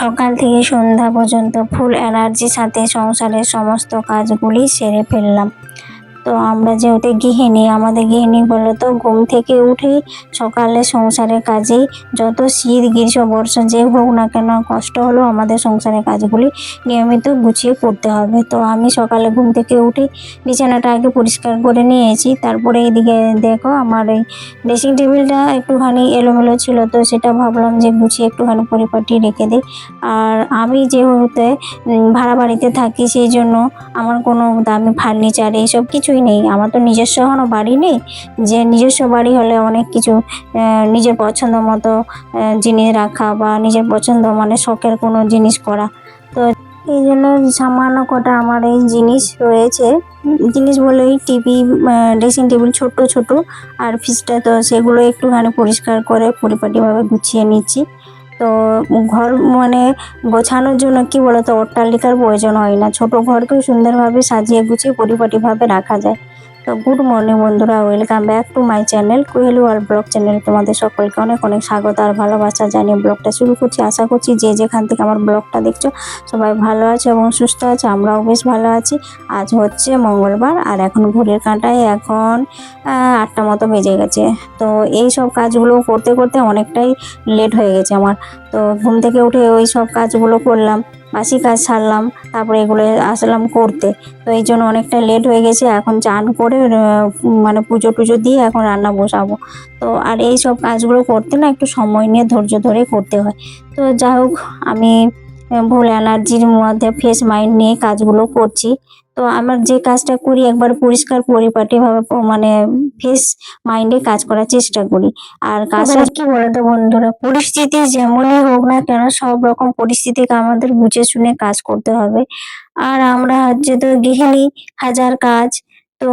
সকাল থেকে সন্ধ্যা পর্যন্ত ফুল এনার্জির সাথে সংসারের সমস্ত কাজগুলি সেরে ফেললাম। তো আমরা যেহেতু গৃহিণী, আমাদের গৃহিণী বলো তো ঘুম থেকে উঠেই সকালে সংসারের কাজেই যত শীত, গ্রীষ্ম, বর্ষা যে হোক না কেন কষ্ট হলেও আমাদের সংসারের কাজগুলি নিয়মিত গুছিয়ে করতে হবে। তো আমি সকালে ঘুম থেকে উঠে বিছানাটা আগে পরিষ্কার করে নিয়েছি, তারপরে এইদিকে দেখো আমার এই ড্রেসিং টেবিলটা একটুখানি এলোমেলো ছিল, তো সেটা ভাবলাম যে গুছিয়ে একটুখানি পরিপাটি রেখে দিই। আর আমি যেহেতু ভাড়া বাড়িতে থাকি, সেই জন্য আমার কোনো দামি ফার্নিচার এইসব কিছুই নেই। আমার তো নিজস্ব কোনো বাড়ি নেই। যে নিজস্ব বাড়ি হলে অনেক কিছু নিজের পছন্দ মতো জিনিস রাখা বা নিজের পছন্দ মানে শখের কোনো জিনিস করা। তো এই জন্য সামান্য কটা আমার এই জিনিস রয়েছে। জিনিস বলেই টিভি ড্রেসিং টেবিল ছোট ছোট আর ফ্রিজটা, তো সেগুলো একটুখানি পরিষ্কার করে পরিপাটিভাবে গুছিয়ে নিচ্ছি। তো ঘর মানে গোছানোর জন্য কি বলতো? অট্টালিকার প্রয়োজন হয় না। ছোট ঘরকেও সুন্দরভাবে সাজিয়ে গুছিয়ে পরিপাটিভাবে রাখা যায়। তো গুড মর্নিং বন্ধুরা, welcome back to my channel কুহেলু আর ব্লগ চ্যানেল। তোমাদের সকলকে অনেক অনেক স্বাগত আর ভালোবাসা জানিয়ে ব্লগটা শুরু করছি। আশা করছি যে যেখান থেকে আমার ব্লগটা দেখছ সবাই ভালো আছে এবং সুস্থ আছে, আমরাও বেশ ভালো আছি। আজ হচ্ছে মঙ্গলবার আর এখন ঘড়ির কাঁটায় এখন আটটা মতো বেজে গেছে। তো এই সব কাজগুলো করতে করতে অনেকটাই লেট হয়ে গেছে আমার। তো ঘুম থেকে উঠে ওই সব কাজগুলো করলাম। বাসি কাজ সারলাম, তারপরে এগুলো আসলাম করতে। তো এই জন্য অনেকটা লেট হয়ে গেছে, এখন চান করে মানে পুজো টুজো দিয়ে এখন রান্না বসাবো। তো আর এই সব কাজগুলো করতে না একটু সময় নিয়ে ধৈর্য ধরে করতে হয়। তো যাই হোক, আমি ভুল এনার্জির মধ্যে ফ্রেশ মাইন্ড নিয়ে কাজগুলো করছি। তো আমার যে কাজটা করি একবার পরিষ্কার পরিপাটিভাবে মানে ফ্রেশ মাইন্ডে কাজ করার চেষ্টা করি। আর কাজটা কি বলতো বন্ধুরা পরিস্থিতি যেমনই হোক না কেন সব রকম পরিস্থিতিকে আমাদের বুঝে শুনে কাজ করতে হবে। আর আমরা হচ্ছে তো গৃহিণী হাজার কাজ তো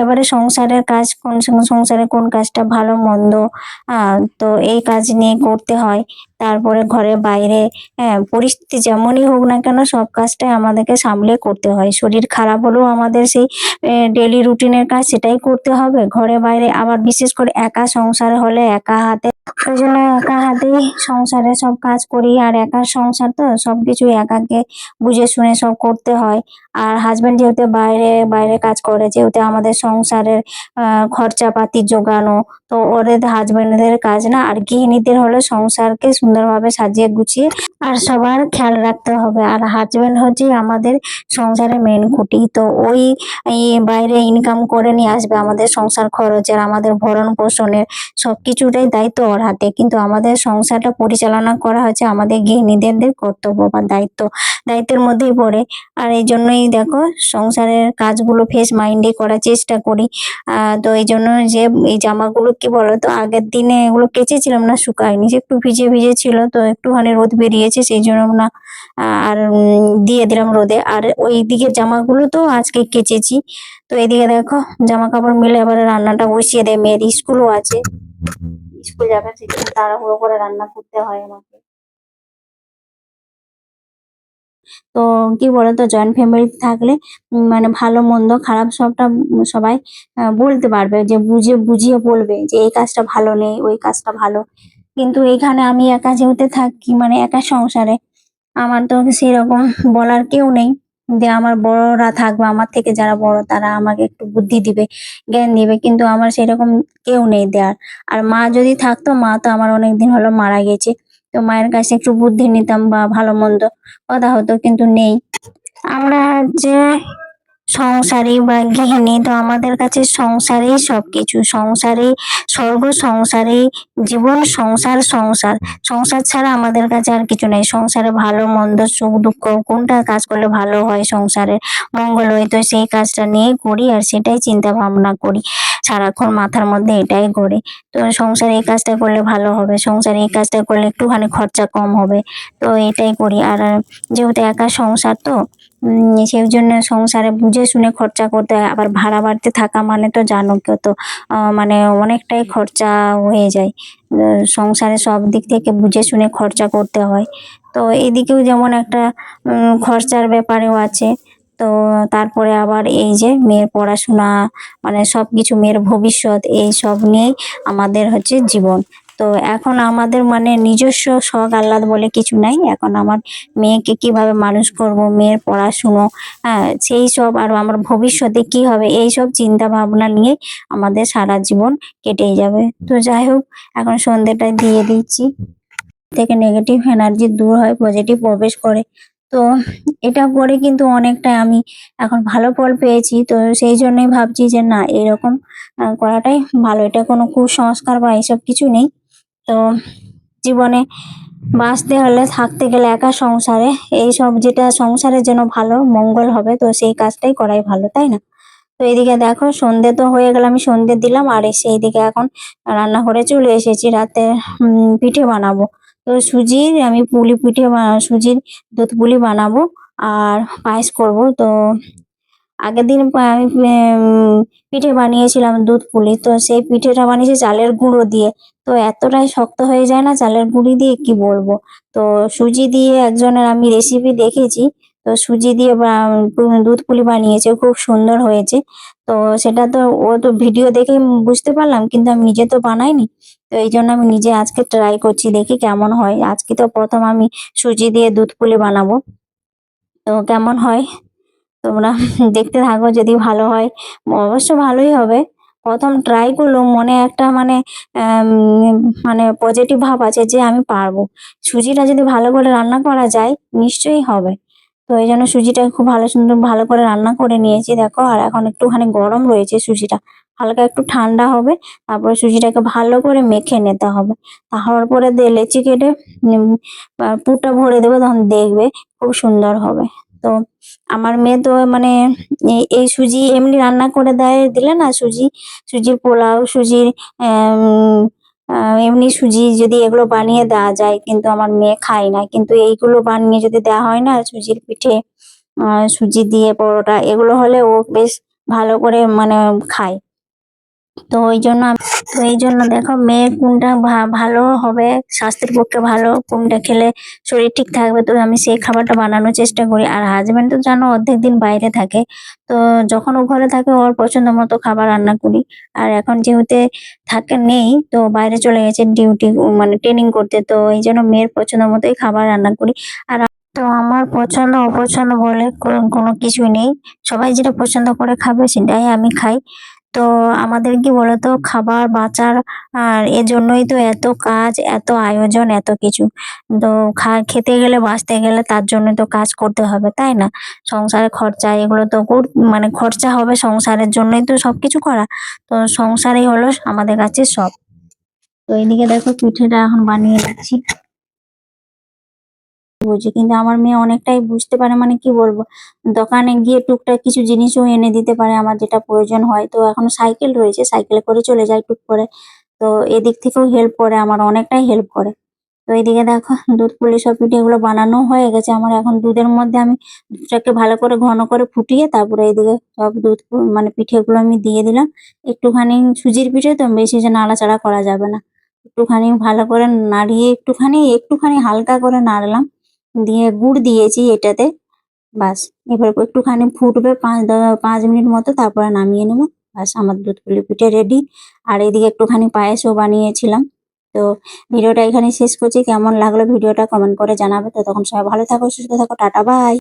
এবারে সংসারের কাজ কোন সংসারে কোন কাজটা ভালো মন্দ তো এই কাজ নিয়ে করতে হয়। তারপরে ঘরে বাইরে হ্যাঁ পরিস্থিতি যেমনই হোক না কেন সব কাজটাই আমাদেরকে সামলে করতে হয়। শরীর খারাপ হলেও আমাদের সেই ডেলি রুটিনের কাজ সেটাই করতে হবে। ঘরে বাইরে আবার বিশেষ করে একা সংসার হলে একা হাতে, ওই জন্য একা হাতেই সংসারে সব কাজ করি। আর একার সংসার তো সবকিছু একাকে বুঝে শুনে সব করতে হয়। আর হাজবেন্ড যেহেতু বাইরে বাইরে কাজ করে, যেহেতু আমাদের সংসারের খরচাপাতি জোগানো, তো ওদের হাজবেন্ডদের কাজ না, আর গৃহিণীদের হলো সংসারকে সুন্দরভাবে সাজিয়ে গুছিয়ে আর সবার খেয়াল রাখতে হবে। আর হাজবেন্ড হচ্ছে আমাদের সংসারের মেন খুঁটি। তো ওই বাইরে ইনকাম করে নিয়ে আসবে আমাদের সংসার খরচের, আমাদের ভরণ পোষণের সব কিছুটাই দায়িত্ব ওর হাতে। কিন্তু আমাদের সংসারটা পরিচালনা করা হচ্ছে আমাদের গৃহিণীদের কর্তব্য বা দায়িত্ব। দায়িত্বের মধ্যেই পড়ে। আর এই জন্যই দেখো, সংসারের কাজগুলো ফ্রেশ মাইন্ডে করার চেষ্টা করি। তো এই জন্য যে এই জামাগুলো কি বলো তো আগের দিনে এগুলো কেচেছিলাম না, শুকায়নি। যে একটু ভিজে ভিজে ছিল, তো একটুখানি রোদ বেরিয়েছে সেই জন্য না আর দিয়ে দিলাম রোদে। আর ওই দিকের জামাগুলো তো আজকে কেচেছি। তো এদিকে দেখো জামা কাপড় মিলে আবার রান্নাটা বসিয়ে দেয় মেয়ের, স্কুলও আছে। স্কুল যাবে জন্য তাড়াহুড়ো করে রান্না করতে হয় আমাকে। তো কি বলতো জয়েন্ট ফ্যামিলি থাকলে মানে ভালো, মন্দ, খারাপ সবটা সবাই বলতে পারবে, যে বুঝে, বুঝিয়ে বলবে যে এই কাজটা ভালো নেই, ওই কাজটা ভালো। কিন্তু এখানে আমি একা যেহেতু থাকি মানে একা সংসারে, আমার তো সেরকম বলার কেউ নেই যে আমার বড়রা থাকবে, আমার থেকে যারা বড় তারা আমাকে একটু বুদ্ধি দিবে, জ্ঞান দিবে, কিন্তু আমার সেরকম কেউ নেই দেয়ার। আর মা যদি থাকতো, মা তো আমার অনেকদিন হলো মারা গেছে, তো মায়ের কাছে একটু বুদ্ধি নিতাম বা ভালো মন্দ, কথা হতো, কিন্তু নেই। আমরা যে সংসারী বা গৃহিণী, তো আমাদের কাছে সংসারেই সবকিছু। সংসারে স্বর্গ সংসারেই জীবন, সংসার সংসার। সংসার ছাড়া আমাদের কাছে আর কিছু নেই। সংসারে ভালো, মন্দ, সুখ, দুঃখ, কোনটা কাজ করলে ভালো হয় সংসারের মঙ্গল হয়, তো সেই কাজটা নিয়ে করি আর সেটাই চিন্তা ভাবনা করি। সারাক্ষণ মাথার মধ্যে এটাই ঘোরে তো সংসারে এই কাজটা করলে ভালো হবে। সংসারে এই কাজটা করলে একটুখানি খরচা কম হবে। তো এটাই করি। আর যেহেতু একা সংসার তো সেই জন্য সংসারে বুঝে শুনে খরচা করতে হয়। আবার ভাড়া বাড়িতে থাকা মানে তো জানো কেউ তো মানে অনেকটাই খরচা হয়ে যায়। সংসারে সব দিক থেকে বুঝে শুনে খরচা করতে হয়। তো এদিকেও যেমন একটা খরচার ব্যাপারেও আছে। তো তারপরে আবার এই যে মেয়ের পড়াশোনা মানে সবকিছু মেয়ের ভবিষ্যৎ, এই সব নিয়েই আমাদের হচ্ছে জীবন। তো এখন আমাদের মানে নিজস্ব শখ আহ্লাদ বলে কিছু নাই। এখন আমার মেয়েকে কীভাবে মানুষ করব, মেয়ের পড়াশুনো হ্যাঁ সেই সব আর আমার ভবিষ্যতে কি হবে, এই সব চিন্তা ভাবনা নিয়ে আমাদের সারা জীবন কেটেই যাবে। তো যাই হোক, এখন সন্ধ্যেটা দিয়ে দিচ্ছি। থেকে নেগেটিভ এনার্জি দূর হয় পজিটিভ প্রবেশ করে। তো এটা করে কিন্তু অনেকটা আমি এখন ভালো ফল পেয়েছি। তো সেই জন্যই ভাবছি যে না, এরকম করাটাই ভালো। এটা কোনো কুসংস্কার বা এইসব কিছু নেই। তো জীবনে বাঁচতে হলে থাকতে গেলে একা সংসারে, এই সব যেটা সংসারের জন্য ভালো, মঙ্গল হবে, তো সেই কাজটাই করাই ভালো, তাই না? তো এদিকে দেখো, সন্ধে তো হয়ে গেল, আমি সন্ধে দিলাম, আর এসে এইদিকে এখন রান্নাঘরে চলে এসেছি, রাতে পিঠে বানাবো। তো সুজির আমি পুলি পিঠে সুজির দুধ পুলি বানাবো, আর পায়েস করব, তো আগের দিন আমি পিঠে বানিয়েছিলাম দুধ পুলি, তো সেই পিঠেটা বানিয়েছি চালের গুঁড়ো দিয়ে তো এতটাই শক্ত হয়ে যায় না চালের গুঁড়ি দিয়ে কি বলব? তো সুজি দিয়ে একজনের আমি রেসিপি দেখেছি, তো সুজি দিয়ে দুধ পুলি বানিয়েছে, খুব সুন্দর হয়েছে। তো সেটা তো ও তো ভিডিও দেখে বুঝতে পারলাম, কিন্তু আমি নিজে তো বানাইনি। তো এই জন্য আমি নিজে আজকে ট্রাই করছি, দেখি কেমন হয়। আজকে তো প্রথম আমি সুজি দিয়ে দুধ পুলি বানাবো। তো কেমন হয়? তোমরা দেখতে থাকো, যদি ভালো হয়। অবশ্য ভালোই হবে। প্রথম ট্রাই করলাম মনে একটা মানে মানে পজিটিভ ভাব আছে যে আমি পারব। সুজিটা যদি ভালো করে রান্না করা যায়, নিশ্চয়ই হবে। তো এই জন্য সুজিটা খুব ভালো সুন্দর ভালো করে রান্না করে নিয়েছি, দেখো। আর এখন একটুখানি গরম রয়েছে সুজিটা। হালকা একটু ঠান্ডা হবে, তারপরে সুজিটাকে ভালো করে মেখে নিতে হবে। তারপর পরে দিয়ে লেচি কেটে পুরটা ভরে দেবো, তখন দেখবে খুব সুন্দর হবে। তো আমার মেয়ে তো মানে এই সুজি এমনি রান্না করে দেয়, দিলে না সুজি, সুজির পোলাও, সুজির এমনি সুজি যদি এগুলো বানিয়ে দেওয়া যায়, কিন্তু আমার মেয়ে খায় না। কিন্তু এইগুলো বানিয়ে যদি দেওয়া হয় না, সুজির পিঠে সুজি দিয়ে, পরোটা, এগুলো হলে ও বেশ ভালো করে মানে খায়। তো ওই জন্য তো এই জন্য দেখো মেয়ে কোনটা ভালো হবে? স্বাস্থ্যের পক্ষে ভালো, কোনটা খেলে শরীর ঠিক থাকবে? তো আমি সেই খাবারটা বানানোর চেষ্টা করি। আর হাজব্যান্ড তো জানো অর্ধেক দিন বাইরে থাকে। তো যখন ও ঘরে থাকে, ওর পছন্দ মতো খাবার রান্না করি। আর এখন যেহেতু থাকে, নেই, তো বাইরে চলে গেছে ডিউটি মানে ট্রেনিং করতে। তো এই জন্য মেয়ের পছন্দ মতোই খাবার রান্না করি। আর তো আমার পছন্দ, অপছন্দ বলে কোনো কিছুই নেই। সবাই যেটা পছন্দ করে খাবে, সেটাই আমি খাই। তো আমাদের কি বলতো খাবার বাঁচার আর এর জন্যই তো এত কাজ, এত আয়োজন, এত কিছু। তো খেতে গেলে, বাঁচতে গেলে তার জন্য তো কাজ করতে হবে, তাই না? সংসারের খরচা, এগুলো তো মানে খরচা হবে সংসারের জন্যই তো সবকিছু করা। তো সংসারই হলো আমাদের কাছে সব। তো এইদিকে দেখো, পিঠেটা এখন বানিয়ে দিচ্ছি। বুঝি, কিন্তু আমার মেয়ে অনেকটাই বুঝতে পারে মানে কি বলব? দোকানে গিয়ে টুকটাক কিছু জিনিসও এনে দিতে পারে, আমার যেটা প্রয়োজন হয়। তো এখন সাইকেল রয়েছে, সাইকেলে করে চলে যায় টুক করে। তো এদিক থেকেও হেল্প করে, আমার অনেকটাই হেল্প করে। তো এইদিকে দেখো, দুধ পুলি সব পিঠেগুলো বানানো হয়ে গেছে। আমার এখন দুধের মধ্যে আমি দুধটাকে ভালো করে, ঘন করে ফুটিয়ে তারপরে এইদিকে সব দুধ মানে পিঠেগুলো আমি দিয়ে দিলাম। একটুখানি সুজির পিঠে তো বেশি যে নাড়াচাড়া করা যাবে না। একটুখানি ভালো করে নাড়িয়ে একটুখানি একটুখানি হালকা করে নাড়লাম। দিয়ে গুড় দিয়েছি এটাতে। বাস, এবার একটুখানি ফুটবে পাঁচ পাঁচ মিনিট মতো, তারপরে নামিয়ে নেব। বাস, আমার দুধ পুলি পিঠে রেডি আর এদিকে একটুখানি পায়েসও বানিয়েছিলাম। তো ভিডিওটা এখানে শেষ করছি। কেমন লাগল ভিডিওটা কমেন্ট করে জানাবে। তো তখন সবাই ভালো থাকো, সুস্থ থাকো, টাটা, বাই।